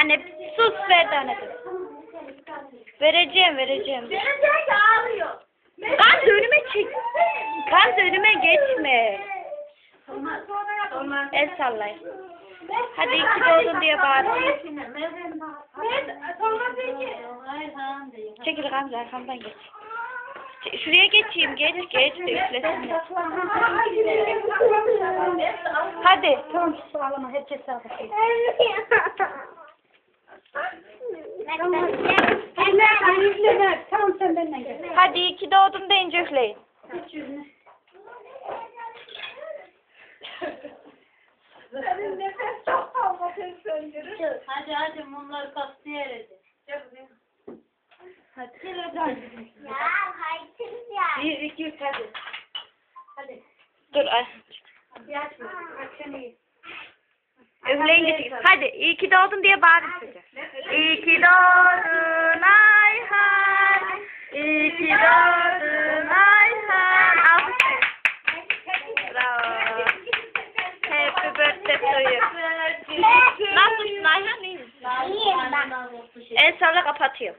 Anne sus ver tane. Vereceğim vereceğim. Gelecek ağlıyor. Kan önüme çek. Kan önüme geçme. El sallay. Hadi iki doğdun diye peki. Çekil Gamze arkamdan geç. Şuraya geçeyim geç geç de. Hadi. Tamam herkes. Tamam sen gel. Hadi iki doğdun deyince üfleyin. Senin nefes çok fazla söndürür. Hadi hadi mumları kastı yere. Hadi. Ya hayır ya. Bir, iki, üç hadi. Hadi. Dur ay. Bir aç mı? Aç seni iyi. Üfleyin gidin. Hadi iyi ki doğdun diye bağırın size. İyi ki doğdun Ayhan. İyi ki doğdun Ayhan. Alkışlayın. Bravo. Happy birthday to you. Nasılsın Ayhan? İyi misin? İyiyim ben. El salla kapatıyor.